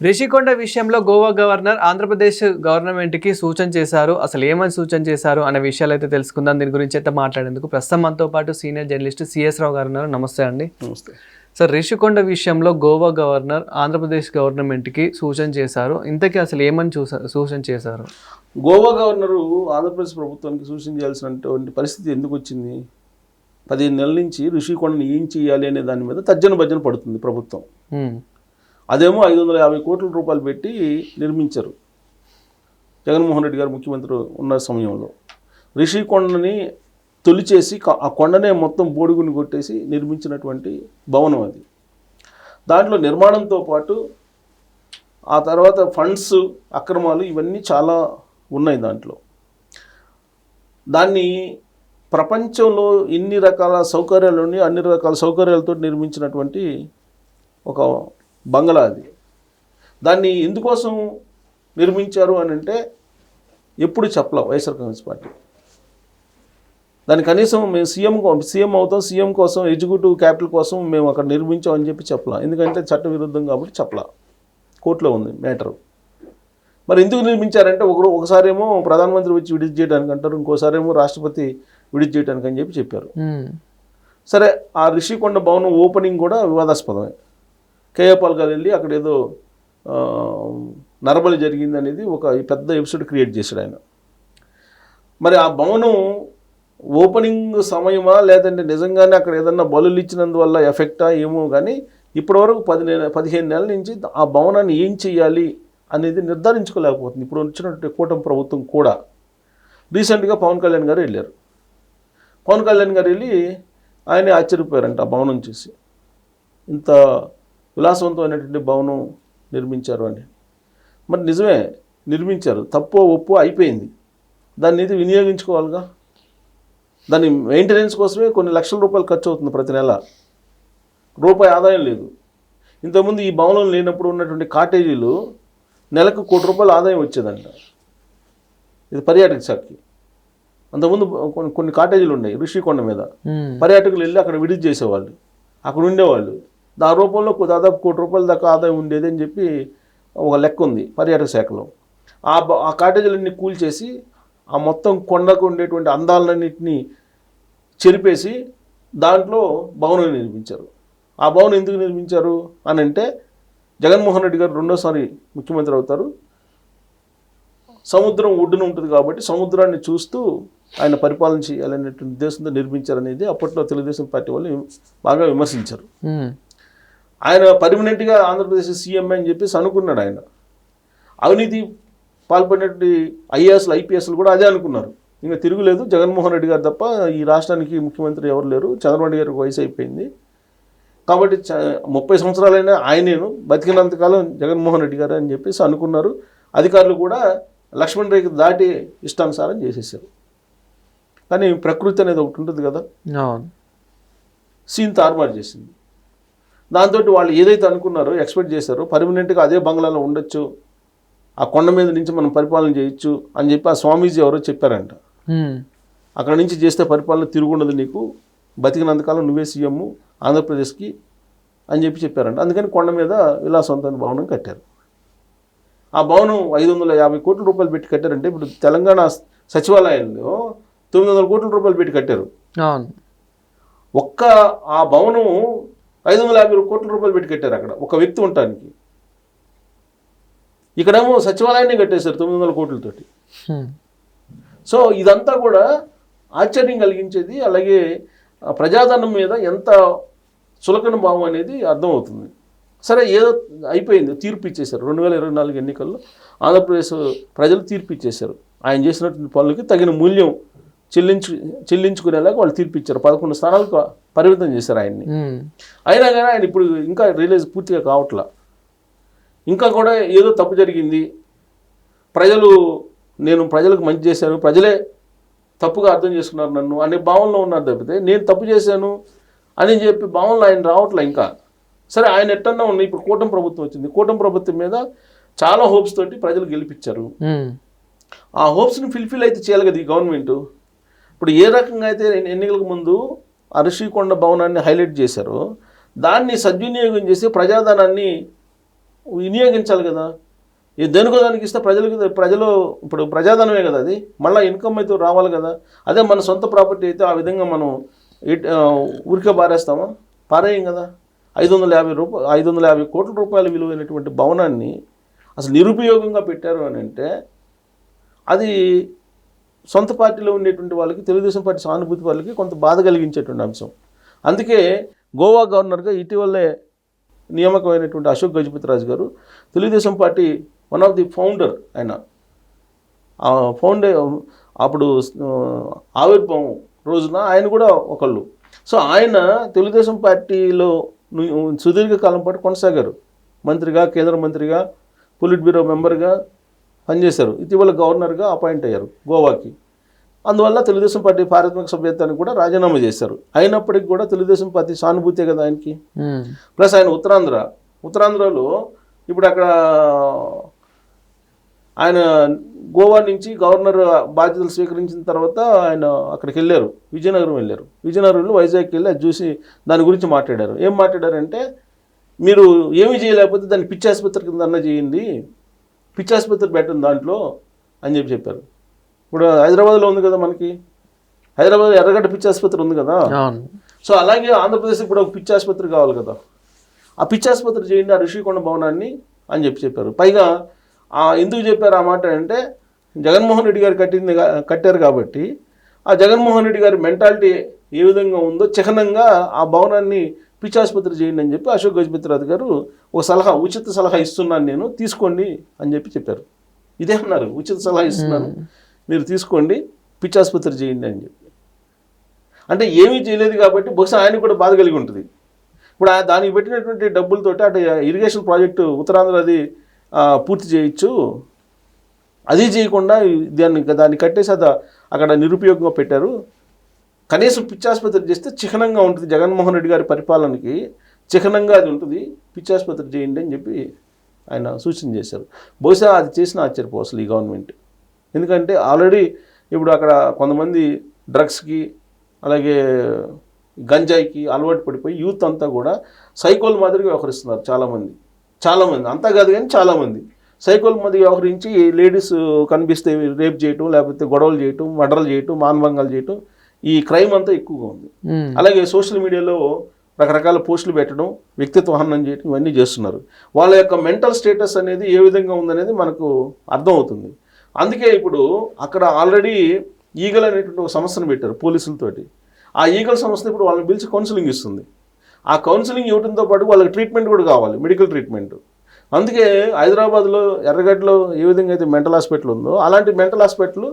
రిషికొండ విషయంలో గోవా గవర్నర్ ఆంధ్రప్రదేశ్ గవర్నమెంట్కి సూచన చేశారు. అసలు ఏమని సూచన చేశారు అనే విషయాలు అయితే తెలుసుకుందాం. దీని గురించి అయితే మాట్లాడేందుకు ప్రస్తుతం మనతో పాటు సీనియర్ జర్నలిస్ట్ సిఎస్ రావు గారు ఉన్నారు. నమస్తే అండి. నమస్తే. సార్ రిషికొండ విషయంలో గోవా గవర్నర్ ఆంధ్రప్రదేశ్ గవర్నమెంట్కి సూచన చేశారు. ఇంతకీ అసలు ఏమని చూసా సూచన చేశారు? గోవా గవర్నరు ఆంధ్రప్రదేశ్ ప్రభుత్వానికి సూచించాల్సినటువంటి పరిస్థితి ఎందుకు వచ్చింది? పదిహేను నెలల నుంచి ఋషికొండని ఏం చేయాలి అనే దాని మీద తర్జన భర్జన పడుతుంది ప్రభుత్వం. అదేమో ఐదు వందల యాభై కోట్ల రూపాయలు పెట్టి నిర్మించారు. జగన్మోహన్ రెడ్డి గారు ముఖ్యమంత్రి ఉన్న సమయంలో. రిషికొండని తొలిచేసి ఆ కొండనే మొత్తం బోడుగుని కొట్టేసి నిర్మించినటువంటి భవనం అది. దాంట్లో నిర్మాణంతో పాటు ఆ తర్వాత ఫండ్స్ అక్రమాలు ఇవన్నీ చాలా ఉన్నాయి దాంట్లో. దాన్ని ప్రపంచంలో ఇన్ని రకాల సౌకర్యాలు అన్ని రకాల సౌకర్యాలతో నిర్మించినటువంటి ఒక బంగ్లా అది. దాన్ని ఎందుకోసం నిర్మించారు అని అంటే ఎప్పుడు చెప్పలే వైఎస్ఆర్ కాంగ్రెస్ పార్టీ. దాన్ని కనీసం మేము సీఎం సీఎం అవుతాం సీఎం కోసం ఎగ్జిక్యూటివ్ క్యాపిటల్ కోసం మేము అక్కడ నిర్మించాం అని చెప్పి చెప్పలా. ఎందుకంటే చట్ట విరుద్ధం కాబట్టి చెప్పలా. కోర్టులో ఉంది మ్యాటర్. మరి ఎందుకు నిర్మించారంటే ఒకరు ఒకసారి ఏమో ప్రధానమంత్రి వచ్చి విడిది చేయడానికి అంటారు ఇంకోసారి ఏమో రాష్ట్రపతి విడిది చేయడానికి అని చెప్పి చెప్పారు. సరే ఆ రిషికొండ భవనం ఓపెనింగ్ కూడా వివాదాస్పదమే. కేఏపాల్ గారు వెళ్ళి అక్కడ ఏదో నరబలి జరిగింది అనేది ఒక పెద్ద ఎపిసోడ్ క్రియేట్ చేశాడు ఆయన. మరి ఆ భవనం ఓపెనింగ్ సమయమా లేదంటే నిజంగానే అక్కడ ఏదన్నా బలులు ఇచ్చినందువల్ల ఎఫెక్టా ఏమో కానీ ఇప్పటివరకు పది నెల పదిహేను నెలల నుంచి ఆ భవనాన్ని ఏం చేయాలి అనేది నిర్ధారించుకోలేకపోతుంది. ఇప్పుడు వచ్చినటువంటి కూటమి ప్రభుత్వం కూడా. రీసెంట్గా పవన్ కళ్యాణ్ గారు వెళ్ళారు. పవన్ కళ్యాణ్ గారు వెళ్ళి ఆయనే ఆశ్చర్యపోయారంట ఆ భవనం చూసి. ఇంత విలాసవంతమైనటువంటి భవనం నిర్మించారు అని మరి నిజమే నిర్మించారు. తప్పో ఒప్పో అయిపోయింది. దాన్ని ఇది వినియోగించుకోవాలిగా? దాని మెయింటెనెన్స్ కోసమే కొన్ని లక్షల రూపాయలు ఖర్చు అవుతుంది ప్రతి నెల. రూపాయి ఆదాయం లేదు. ఇంతకుముందు ఈ భవనం లేనప్పుడు ఉన్నటువంటి కాటేజీలు నెలకు కోటి రూపాయల ఆదాయం వచ్చేదంట. ఇది పర్యాటక శాఖకి. అంతకుముందు కొన్ని కొన్ని కాటేజీలు ఉన్నాయి ఋషికొండ మీద. పర్యాటకులు వెళ్ళి అక్కడ విడిది చేసేవాళ్ళు. అక్కడ ఉండేవాళ్ళు. దా రూపంలో దాదాపు కోటి రూపాయల దాకా ఆదాయం ఉండేది అని చెప్పి ఒక లెక్క ఉంది పర్యాటక శాఖలో. ఆ ఆ కాటేజీలన్నీ కూల్చేసి ఆ మొత్తం కొండకు ఉండేటువంటి అందాలన్నింటినీ చెరిపేసి దాంట్లో భవనం నిర్మించారు. ఆ భవనం ఎందుకు నిర్మించారు అని అంటే జగన్మోహన్ రెడ్డి గారు రెండోసారి ముఖ్యమంత్రి అవుతారు. సముద్రం ఒడ్డున ఉంటుంది కాబట్టి సముద్రాన్ని చూస్తూ ఆయన పరిపాలన చేయాలనేటువంటి ఉద్దేశంతో నిర్మించారనేది అప్పట్లో తెలుగుదేశం పార్టీ వాళ్ళు బాగా విమర్శించారు. ఆయన పర్మనెంట్గా ఆంధ్రప్రదేశ్ సీఎం అని చెప్పేసి అనుకున్నాడు ఆయన. అవినీతి పాల్పడినటువంటి ఐఏఎస్లు ఐపీఎస్లు కూడా అదే అనుకున్నారు. ఇంకా తిరుగులేదు. జగన్మోహన్ రెడ్డి గారు తప్ప ఈ రాష్ట్రానికి ముఖ్యమంత్రి ఎవరు లేరు. చంద్రబాబు నాయుడు గారికి వయసు అయిపోయింది. కాబట్టి చ- ముప్పై సంవత్సరాలైనా ఆయనేను బతికినంతకాలం జగన్మోహన్ రెడ్డి గారు అని చెప్పేసి అనుకున్నారు. అధికారులు కూడా లక్ష్మణ్ రేఖ దాటి ఇష్టానుసారం చేసేసారు. కానీ ప్రకృతి అనేది ఒకటి ఉంటుంది కదా. సీన్ తారుమారు చేసింది. దాంతో వాళ్ళు ఏదైతే అనుకున్నారో ఎక్స్పెక్ట్ చేశారో పర్మనెంట్గా అదే బంగ్లాలో ఉండొచ్చు ఆ కొండ మీద నుంచి మనం పరిపాలన చేయొచ్చు అని చెప్పి ఆ స్వామీజీ ఎవరో చెప్పారంట. అక్కడ నుంచి చేస్తే పరిపాలన తిరుగుండదు నీకు బతికినంతకాలం నువ్వే సీఎం ఆంధ్రప్రదేశ్కి అని చెప్పి చెప్పారంట. అందుకని కొండ మీద విలాసవంతమైన భవనం కట్టారు. ఆ భవనం ఐదు వందల యాభై కోట్ల రూపాయలు పెట్టి కట్టారంటే ఇప్పుడు తెలంగాణ సచివాలయంలో తొమ్మిది వందల కోట్ల రూపాయలు పెట్టి కట్టారు. ఒక్క ఆ భవనం ఐదు వందల యాభై కోట్ల రూపాయలు పెట్టి కట్టారు అక్కడ. ఒక వ్యక్తి ఉండటానికి. ఇక్కడేమో సచివాలయాన్ని కట్టేశారు తొమ్మిది వందల కోట్లతోటి. సో ఇదంతా కూడా ఆశ్చర్యం కలిగించేది అలాగే ప్రజాధనం మీద ఎంత చులకన భావం అనేది అర్థమవుతుంది. సరే ఏదో అయిపోయింది తీర్పు ఇచ్చేశారు. రెండు వేల ఇరవై నాలుగు ఎన్నికల్లో ఆంధ్రప్రదేశ్ ప్రజలు తీర్పు ఇచ్చేశారు. ఆయన చేసినటువంటి పనులకి తగిన మూల్యం చెల్లించు చెల్లించుకునేలాగా వాళ్ళు తీర్పు ఇచ్చారు పదకొండు స్థానాలకు పరిమితం చేశారు ఆయన్ని. అయినా కానీ ఆయన ఇప్పుడు ఇంకా రిలీజ్ పూర్తిగా కావట్లా. ఇంకా కూడా ఏదో తప్పు జరిగింది. ప్రజలు నేను ప్రజలకు మంచి చేశాను. ప్రజలే తప్పుగా అర్థం చేసుకున్నారు నన్ను అనే భావనలో ఉన్నారు తప్పితే నేను తప్పు చేశాను అని చెప్పి భావనలో ఆయన రావట్లే ఇంకా. సరే ఆయన ఎట్టన్నా ఉన్నాయి ఇప్పుడు కూటమి ప్రభుత్వం వచ్చింది. కూటమి ప్రభుత్వం మీద చాలా హోప్స్ తోటి ప్రజలు గెలిపించారు ఆ హోప్స్ని ఫిల్ఫిల్ అయితే చేయాలి కదా ఈ గవర్నమెంట్? ఇప్పుడు ఏ రకంగా అయితే ఎన్నికలకు ముందు అరిషికొండ భవనాన్ని హైలైట్ చేశారో దాన్ని సద్వినియోగం చేసి ప్రజాధనాన్ని వినియోగించాలి కదా. ఈ దేనికో దానికి ఇస్తే ప్రజలకు ప్రజలు ఇప్పుడు ప్రజాధనమే కదా అది. మళ్ళీ ఇన్కమ్ అయితే రావాలి కదా. అదే మన సొంత ప్రాపర్టీ అయితే ఆ విధంగా మనం ఊరికే పారేస్తామా? పారేయం కదా. ఐదు వందల యాభై రూపాయలు ఐదు వందల యాభై కోట్ల రూపాయల విలువైనటువంటి భవనాన్ని అసలు నిరుపయోగంగా పెట్టారు అని అంటే అది సొంత పార్టీలో ఉండేటువంటి వాళ్ళకి తెలుగుదేశం పార్టీ సానుభూతి వాళ్ళకి కొంత బాధ కలిగించేటువంటి అంశం. అందుకే గోవా గవర్నర్గా ఇటీవలే నియామకమైనటువంటి అశోక్ గజపతి రాజు గారు Telugu Desam party one of the founder ఆయన. ఫౌండర్ ఫౌండే అప్పుడు ఆవిర్భావం రోజున ఆయన కూడా ఒకళ్ళు. సో ఆయన తెలుగుదేశం పార్టీలో సుదీర్ఘకాలం పాటు కొనసాగారు. మంత్రిగా కేంద్ర మంత్రిగా పొలిట్ బ్యూరో మెంబర్గా పనిచేశారు. ఇటీవల గవర్నర్గా అపాయింట్ అయ్యారు గోవాకి. అందువల్ల తెలుగుదేశం పార్టీ పారిశ్రామిక సభ్యత్వానికి కూడా రాజీనామా చేశారు. అయినప్పటికీ కూడా తెలుగుదేశం పార్టీ సానుభూతే కదా ఆయనకి. ప్లస్ ఆయన ఉత్తరాంధ్ర. ఉత్తరాంధ్రలో ఇప్పుడు అక్కడ ఆయన గోవా నుంచి గవర్నర్ బాధ్యతలు స్వీకరించిన తర్వాత ఆయన అక్కడికి వెళ్ళారు. విజయనగరం వెళ్ళారు. విజయనగరంలో వైజాగ్కి వెళ్ళి అది చూసి దాని గురించి మాట్లాడారు. ఏం మాట్లాడారంటే మీరు ఏమీ చేయలేకపోతే దాన్ని పిచ్చి ఆసుపత్రి కింద అన్న చేయండి. పిచ్చి ఆసుపత్రి పెట్టండి దాంట్లో అని చెప్పి చెప్పారు. ఇప్పుడు హైదరాబాద్లో ఉంది కదా మనకి. హైదరాబాద్ ఎర్రగడ్డ పిచ్చి ఆసుపత్రి ఉంది కదా. సో అలాగే ఆంధ్రప్రదేశ్కి కూడా ఒక పిచ్చి ఆసుపత్రి కావాలి కదా. ఆ పిచ్చి ఆసుపత్రి చేయండి ఆ ఋషికొండ భవనాన్ని అని చెప్పి చెప్పారు. పైగా ఆ ఎందుకు చెప్పారు ఆ మాట అంటే జగన్మోహన్ రెడ్డి గారు కట్టింది కట్టారు కాబట్టి ఆ జగన్మోహన్ రెడ్డి గారి మెంటాలిటీ ఏ విధంగా ఉందో చిహ్నంగా ఆ భవనాన్ని పిచ్చాసుపత్రి చేయండి అని చెప్పి అశోక్ గజపతిరాజు గారు ఒక సలహా ఉచిత సలహా ఇస్తున్నాను నేను తీసుకోండి అని చెప్పి చెప్పారు. ఇదే అన్నారు ఉచిత సలహా ఇస్తున్నాను మీరు తీసుకోండి పిచ్చాసుపత్రి చేయండి అని చెప్పి. అంటే ఏమీ చేయలేదు కాబట్టి బహుశా ఆయన కూడా బాధ కలిగి ఉంటుంది. ఇప్పుడు ఆ దానికి పెట్టినటువంటి డబ్బులతోటి అటు ఇరిగేషన్ ప్రాజెక్టు ఉత్తరాంధ్రది అది పూర్తి చేయొచ్చు. అది చేయకుండా దాన్ని దాన్ని కట్టేసి అక్కడ నిరుపయోగంగా పెట్టారు. కనీసం పిచ్చాసుపత్రి చేస్తే చిహ్నంగా ఉంటుంది జగన్మోహన్ రెడ్డి గారి పరిపాలనకి చిహ్నంగా అది ఉంటుంది పిచ్చాసుపత్రి చేయండి అని చెప్పి ఆయన సూచన చేశారు. బహుశా అది చేసిన ఆశ్చర్యపోవచ్చు ఈ గవర్నమెంట్. ఎందుకంటే ఆల్రెడీ ఇప్పుడు అక్కడ కొంతమంది డ్రగ్స్కి అలాగే గంజాయికి అలవాటు పడిపోయి యూత్ అంతా కూడా సైకోల్ మాదిరిగా వ్యవహరిస్తున్నారు చాలామంది. చాలామంది. అంతా కాదు కానీ చాలామంది. సైకోల్ మాదిరి వ్యవహరించి లేడీస్ కనిపిస్తే రేప్ చేయటం లేకపోతే గొడవలు చేయటం మర్డర్లు చేయటం మానభంగాలు చేయటం ఈ క్రైమ్ అంతా ఎక్కువగా ఉంది. అలాగే సోషల్ మీడియాలో రకరకాల పోస్టులు పెట్టడం వ్యక్తిత్వ హననం చేయడం ఇవన్నీ చేస్తున్నారు. వాళ్ళ యొక్క మెంటల్ స్టేటస్ అనేది ఏ విధంగా ఉందనేది మనకు అర్థమవుతుంది. అందుకే ఇప్పుడు అక్కడ ఆల్రెడీ ఈగల్ అనేటువంటి ఒక సంస్థను పెట్టారు పోలీసులతోటి. ఆ ఈగల్ సంస్థ ఇప్పుడు వాళ్ళని పిలిచి కౌన్సిలింగ్ ఇస్తుంది. ఆ కౌన్సిలింగ్ ఇవ్వడంతో పాటు వాళ్ళకి ట్రీట్మెంట్ కూడా కావాలి మెడికల్ ట్రీట్మెంట్. అందుకే హైదరాబాద్లో ఎర్రగడ్డలో ఏ విధంగా అయితే మెంటల్ హాస్పిటల్ ఉందో అలాంటి మెంటల్ హాస్పిటల్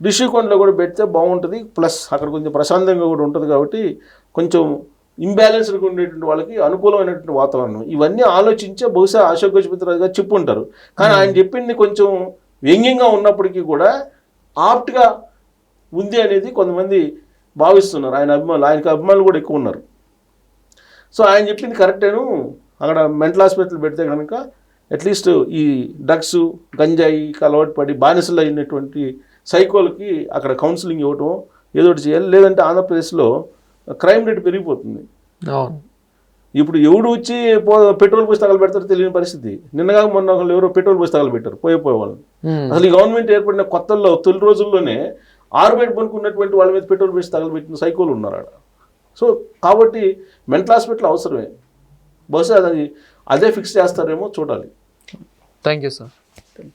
రిషికొండలో కూడా పెడితే బాగుంటుంది. ప్లస్ అక్కడ కొంచెం ప్రశాంతంగా కూడా ఉంటుంది కాబట్టి కొంచెం ఇంబ్యాలెన్స్డ్గా ఉండేటువంటి వాళ్ళకి అనుకూలమైనటువంటి వాతావరణం. ఇవన్నీ ఆలోచించే బహుశా అశోక్ గజపతిరాజు గారు చెప్పుంటారు. కానీ ఆయన చెప్పింది కొంచెం వ్యంగ్యంగా ఉన్నప్పటికీ కూడా ఆప్ట్గా ఉంది అనేది కొంతమంది భావిస్తున్నారు. ఆయన అభిమానులు ఆయనకి అభిమానులు కూడా ఎక్కువ ఉన్నారు. సో ఆయన చెప్పింది కరెక్టేను అక్కడ మెంటల్ హాస్పిటల్ పెడితే కనుక అట్లీస్ట్ ఈ డ్రగ్స్ గంజాయికి అలవాటు పడి బానిసలు అయినటువంటి సైకోలకి అక్కడ కౌన్సిలింగ్ ఇవ్వటం ఏదో ఒకటి చేయాలి. లేదంటే ఆంధ్రప్రదేశ్లో క్రైమ్ రేట్ పెరిగిపోతుంది. అవును. ఇప్పుడు ఎవడు వచ్చి పో పెట్రోల్ పోసి తగలబెడతారో తెలియని పరిస్థితి. నిన్నగా మొన్న ఒకళ్ళు ఎవరో పెట్రోల్ పోసి తగలబెట్టారు పోయే పోయే వాళ్ళని. అసలు ఈ గవర్నమెంట్ ఏర్పడిన కొత్తల్లో తొలి రోజుల్లోనే ఆరు బయట పనుకున్నటువంటి వాళ్ళ మీద పెట్రోల్ వేసి తగలబెట్టిన సైకోలు ఉన్నారు ఆడ సో కాబట్టి మెంటల్ హాస్పిటల్ అవసరమే. బహుశా అది అదే ఫిక్స్ చేస్తారేమో చూడాలి. Thank you sir.